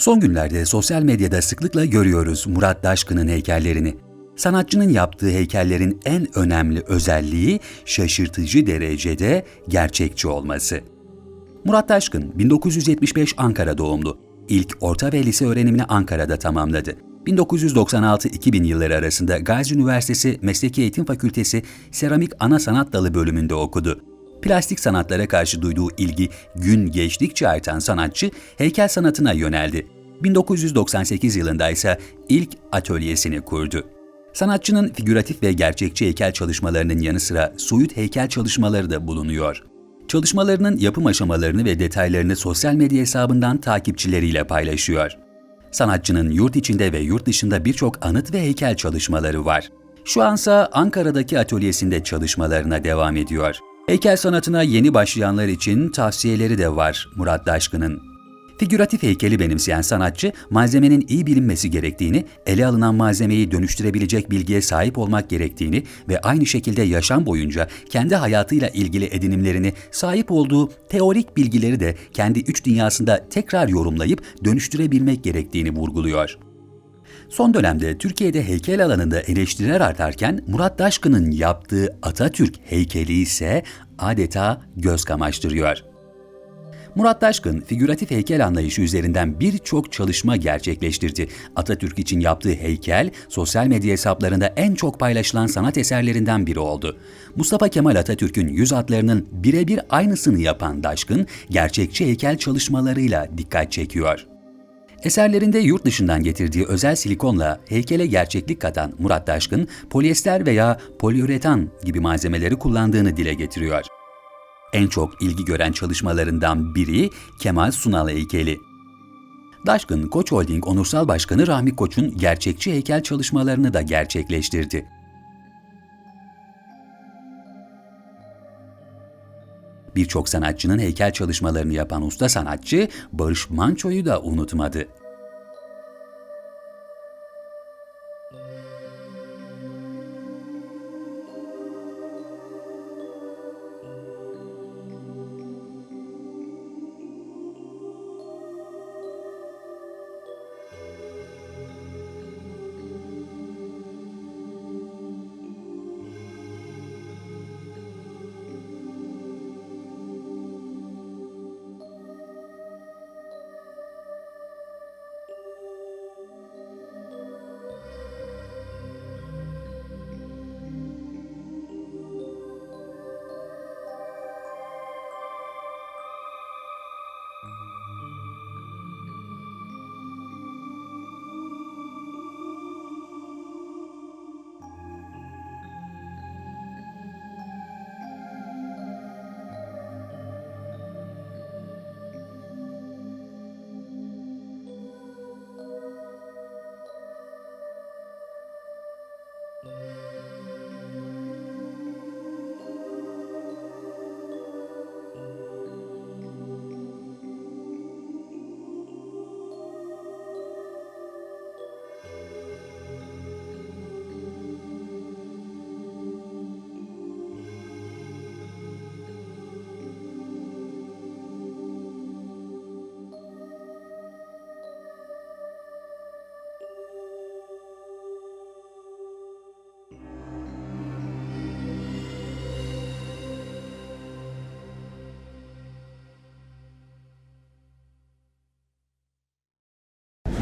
Son günlerde sosyal medyada sıklıkla görüyoruz Murat Daşkın'ın heykellerini. Sanatçının yaptığı heykellerin en önemli özelliği şaşırtıcı derecede gerçekçi olması. Murat Taşkın 1975 Ankara doğumlu. İlk orta ve lise öğrenimini Ankara'da tamamladı. 1996-2000 yılları arasında Gazi Üniversitesi Mesleki Eğitim Fakültesi Seramik Ana Sanat Dalı bölümünde okudu. Plastik sanatlara karşı duyduğu ilgi gün geçtikçe artan sanatçı heykel sanatına yöneldi. 1998 yılında ise ilk atölyesini kurdu. Sanatçının figüratif ve gerçekçi heykel çalışmalarının yanı sıra soyut heykel çalışmaları da bulunuyor. Çalışmalarının yapım aşamalarını ve detaylarını sosyal medya hesabından takipçileriyle paylaşıyor. Sanatçının yurt içinde ve yurt dışında birçok anıt ve heykel çalışmaları var. Şu ansa Ankara'daki atölyesinde çalışmalarına devam ediyor. Heykel sanatına yeni başlayanlar için tavsiyeleri de var Murat Daşkın'ın. Figüratif heykeli benimseyen sanatçı, malzemenin iyi bilinmesi gerektiğini, ele alınan malzemeyi dönüştürebilecek bilgiye sahip olmak gerektiğini ve aynı şekilde yaşam boyunca kendi hayatıyla ilgili edinimlerini, sahip olduğu teorik bilgileri de kendi üç dünyasında tekrar yorumlayıp dönüştürebilmek gerektiğini vurguluyor. Son dönemde Türkiye'de heykel alanında eleştiriler artarken Murat Daşkın'ın yaptığı Atatürk heykeli ise adeta göz kamaştırıyor. Murat Taşkın, figüratif heykel anlayışı üzerinden birçok çalışma gerçekleştirdi. Atatürk için yaptığı heykel, sosyal medya hesaplarında en çok paylaşılan sanat eserlerinden biri oldu. Mustafa Kemal Atatürk'ün yüz hatlarının birebir aynısını yapan Taşkın, gerçekçi heykel çalışmalarıyla dikkat çekiyor. Eserlerinde yurt dışından getirdiği özel silikonla heykele gerçeklik katan Murat Taşkın, polyester veya poliüretan gibi malzemeleri kullandığını dile getiriyor. En çok ilgi gören çalışmalarından biri Kemal Sunal heykeli. Daşkın Koç Holding Onursal Başkanı Rahmi Koç'un gerçekçi heykel çalışmalarını da gerçekleştirdi. Birçok sanatçının heykel çalışmalarını yapan usta sanatçı Barış Manço'yu da unutmadı.